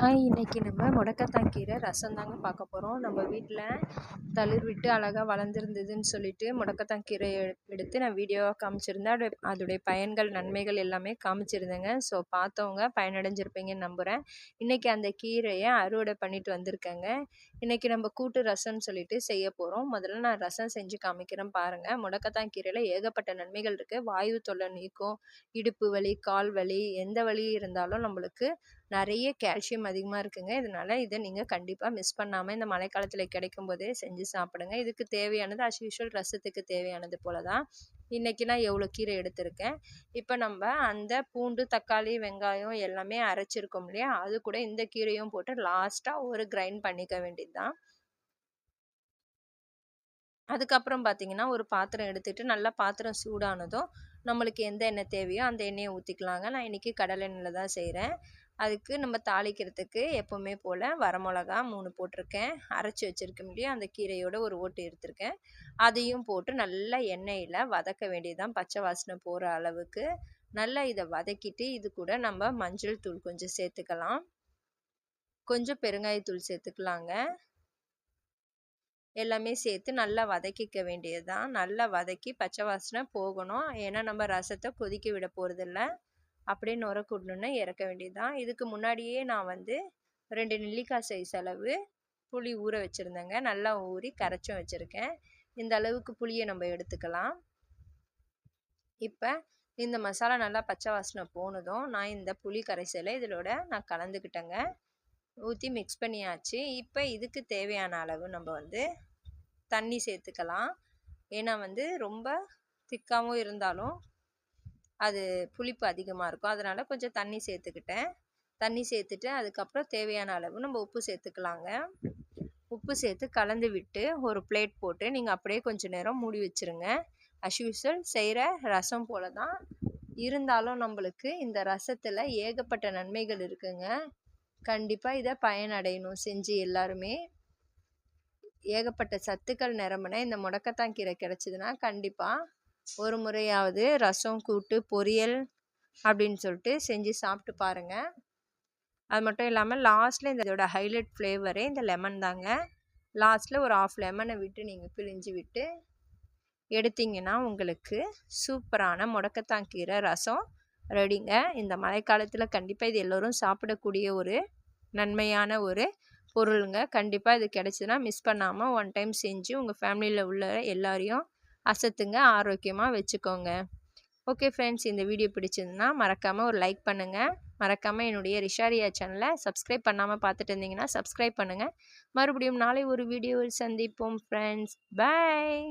Hi இன்றைக்கி நம்ம முடக்கத்தான் கீரை ரசம் தாங்க பார்க்க போகிறோம் நம்ம வீட்டில் தளிர் விட்டு அழகாக வளர்ந்துருந்ததுன்னு சொல்லிட்டு முடக்கத்தான் கீரையை எடுத்து நான் வீடியோவாக காமிச்சிருந்தேன். அதோட அதோடைய பயன்கள் நன்மைகள் எல்லாமே காமிச்சிருந்தேங்க. ஸோ பார்த்தவங்க பயனடைஞ்சிருப்பீங்கன்னு நம்புகிறேன் இன்றைக்கி அந்த கீரையை அறுவடை பண்ணிட்டு வந்திருக்கேங்க. இன்றைக்கி நம்ம கூட்டு ரசம்னு சொல்லிட்டு செய்ய போகிறோம் முதல்ல நான் ரசம் செஞ்சு காமிக்கிறேன் பாருங்கள் முடக்கத்தான் கீரையில் ஏகப்பட்ட நன்மைகள் இருக்குது வாயு தொல்லை நீக்கும் இடுப்பு வலி கால் வலி எந்த வலி இருந்தாலும் நம்மளுக்கு நிறைய கால்சியம் அதிகமாக இருக்குங்க. இதனால் இதை நீங்கள் கண்டிப்பாக மிஸ் பண்ணாமல் இந்த மழைக்காலத்தில் கிடைக்கும் போதே செஞ்சு சாப்பிடுங்க. இதுக்கு தேவையானது அஸ் யூஷுவல் ரசத்துக்கு தேவையானது போல தான் இன்றைக்கி நான் எவ்வளோ கீரை எடுத்திருக்கேன். இப்போ நம்ம அந்த பூண்டு தக்காளி வெங்காயம் எல்லாமே அரைச்சிருக்கோம் இல்லையா? அது கூட இந்த கீரையும் போட்டு லாஸ்ட்டாக ஒரு கிரைண்ட் பண்ணிக்க வேண்டியது தான் அதுக்கப்புறம் பார்த்தீங்கன்னா ஒரு பாத்திரம் எடுத்துகிட்டு நல்லா பாத்திரம் சூடானதும் நம்மளுக்கு எந்த எண்ணெய் தேவையோ அந்த எண்ணெயை ஊற்றிக்கலாங்க நான் இன்றைக்கி கடலை எண்ணெயில் தான் செய்கிறேன் அதுக்கு நம்ம தாளிக்கிறதுக்கு எப்போவுமே போல் வரமிளகா மூணு போட்டிருக்கேன். அரைச்சி வச்சுருக்க முடியும். அந்த கீரையோட ஒரு ஓட்டு எடுத்திருக்கேன். அதையும் போட்டு நல்லா எண்ணெயில் வதக்க வேண்டியதுதான். பச்சை வாசனை போகிற அளவுக்கு நல்லா இதை வதக்கிட்டு இது கூட நம்ம மஞ்சள் தூள் கொஞ்சம் சேர்த்துக்கலாம். கொஞ்சம் பெருங்காயத்தூள் சேர்த்துக்கலாங்க. எல்லாமே சேர்த்து நல்லா வதக்கிக்க வேண்டியது தான் நல்லா வதக்கி பச்சை வாசனை போகணும். ஏன்னா நம்ம ரசத்தை கொதிக்க விட போகிறதில்ல அப்படியே நுரக்கூடணுன்னா இறக்க வேண்டியது தான் இதுக்கு முன்னாடியே நான் வந்து ரெண்டு நெல்லிக்காய் சைஸ் அளவு புளி ஊற வச்சுருந்தேங்க. நல்லா ஊறி கரைச்சும் வச்சுருக்கேன். இந்த அளவுக்கு புளியை நம்ம எடுத்துக்கலாம். இப்போ இந்த மசாலா நல்லா பச்சை வாசனை போனதும் நான் இந்த புளி கரைசலை இதிலோட நான் கலந்துக்கிட்டேங்க. ஊற்றி மிக்ஸ் பண்ணியாச்சு. இப்போ இதுக்கு தேவையான அளவு நம்ம வந்து தண்ணி சேர்த்துக்கலாம். ஏன்னா வந்து ரொம்ப திக்காகவும் இருந்தாலும் அது புளிப்பு அதிகமாக இருக்கும். அதனால் கொஞ்சம் தண்ணி சேர்த்துக்கிட்டேன். தண்ணி சேர்த்துட்டு அதுக்கப்புறம் தேவையான அளவு நம்ம உப்பு சேர்த்துக்கலாங்க. உப்பு சேர்த்து கலந்து விட்டு ஒரு பிளேட் போட்டு நீங்கள் அப்படியே கொஞ்சம் நேரம் மூடி வச்சுருங்க. அஸ்யூஷுவல் செய்கிற ரசம் போல தான் இருந்தாலும் நம்மளுக்கு இந்த ரசத்தில் ஏகப்பட்ட நன்மைகள் இருக்குங்க. கண்டிப்பாக இதை பயனடையணும் செஞ்சு எல்லாருமே. ஏகப்பட்ட சத்துக்கள் நிரம்பின இந்த முடக்கத்தான் கீரை கிடச்சிதுன்னா கண்டிப்பாக ஒரு முறையாவது ரசம் கூட்டு பொரியல் அப்படின்னு சொல்லிட்டு செஞ்சு சாப்பிட்டு பாருங்கள் அது மட்டும் இல்லாமல் லாஸ்ட்டில் இந்த இதோட ஹைலைட் ஃப்ளேவரே இந்த லெமன் தாங்க. லாஸ்ட்டில் ஒரு ஆஃப் லெமனை விட்டு நீங்கள் பிழிஞ்சு விட்டு எடுத்திங்கன்னா உங்களுக்கு சூப்பரான முடக்கத்தான் கீரை ரசம் ரெடிங்க. இந்த மழைக்காலத்தில் கண்டிப்பாக இது எல்லோரும் சாப்பிடக்கூடிய ஒரு நன்மையான ஒரு பொருளுங்க. கண்டிப்பாக இது கிடச்சிதுன்னா மிஸ் பண்ணாமல் ஒன் டைம் செஞ்சு உங்கள் ஃபேமிலியில் உள்ள எல்லாரையும் அசத்துங்க ஆரோக்கியமாக வச்சுக்கோங்க. ஓகே ஃப்ரெண்ட்ஸ் இந்த வீடியோ பிடிச்சிருந்தா மறக்காமல் ஒரு லைக் பண்ணுங்கள் மறக்காமல் என்னுடைய ரிஷாரியா சேனலை சப்ஸ்கிரைப் பண்ணாமல் பார்த்துட்டு இருந்தீங்கன்னா சப்ஸ்கிரைப் பண்ணுங்கள் மறுபடியும் நாளை ஒரு வீடியோவில் சந்திப்போம் ஃப்ரெண்ட்ஸ். பாய்.